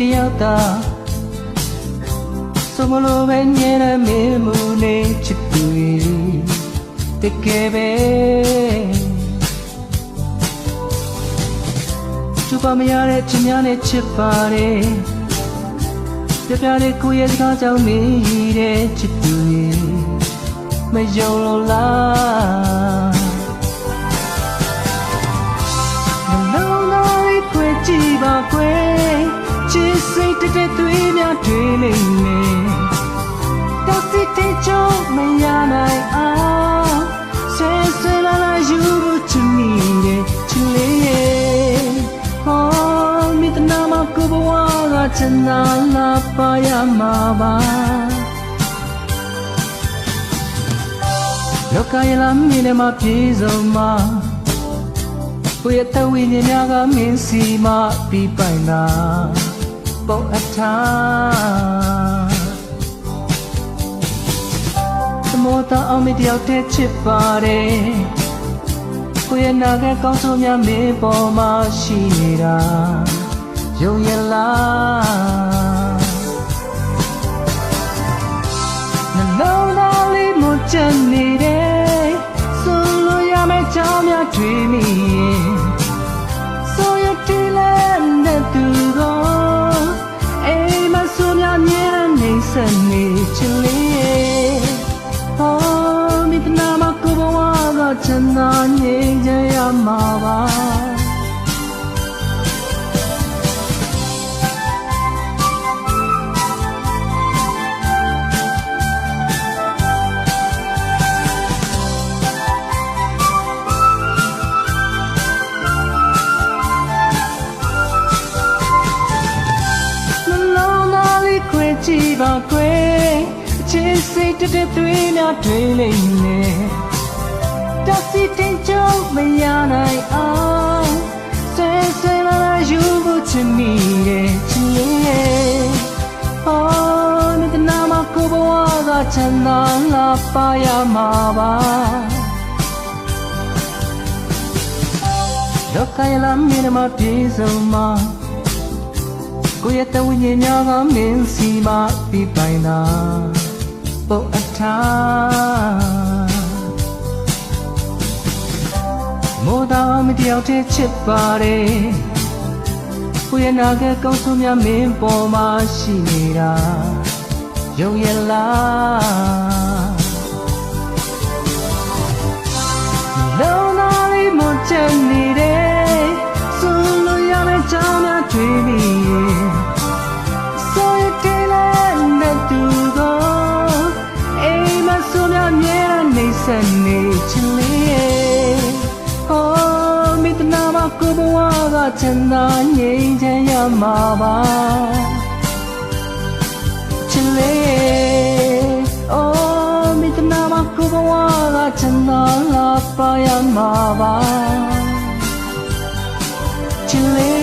တယောက်သာစမလိုပဲညနေမင်းမူနေချစ်သူတကယ်ပဲသူပါမရတဲ့ချင်များနဲ့ချစ်ပါတယ်ပြပြလေးကိုရဲ့စကားကြောင့်နေတဲ့ချစ်သူမယုံလို့လား ချစ်စိတ်တက်တဲ့သွေးများတွေလိမ့်မယ်တောက်စစ်တဲ့ကြောင့်မရနိုင်အောင်ဆဲဆဲလာလာယူဖို့ချင်မိတယ်ချစ်လေးရဲ့ဟောမိတနာမကိုဘဝကချင်သာလာပါရမှာပါလောကရဲ့လမ်းမြင်ထဲမှာပြေဆုံးမှာကိုယ့်ရဲ့တဝိညာဉ်များကမင်းစီမပြီးပိုင်တာ ပုံအထားသမောတအောင်မတယောက်တည်းချစ်ပါတယ်ကိုယ့်ရဲ့နာကကောင်းဆုံးများမင်းပေါ်မှာရှိနေတာ မှာပါနှလုံးသားလေးခွဲကြည့်ပါကွယ်အချစ်စိတ်တက်တဲ့သွေးများတွေးလိမ့်မယ် တစီတင်ကြုံမရနိုင်အောင်ဆဲဆဲလာလာယူဖို့ချင်မိတယ်ချင်လေးရဲ့ဟောမိတနာမကိုဘဝကချမ်းသာလာပါရမှာပါလောကရဲ့လမ်းမြင်မှာပြေဆုံးမှာကိုယ့်ရဲ့တဝိညာဉ်များကမင်းစီမပြီးပိုင်တာပုံအထား တယောက်တည်းချစ်ပါတယ်ကိုယ့်ရဲ့နာကကောင်းဆုံးများမင်းပေါ်မှာရှိနေတာယုံရလားလုံး ကိုဘဝကချမ်းသာငြိမ်းချမ်းရမှာပါချင်လေးရဲ့အော်မိတနာမကိုဘဝကချမ်းသာလာပါရမှာပါချင်လေးရဲ့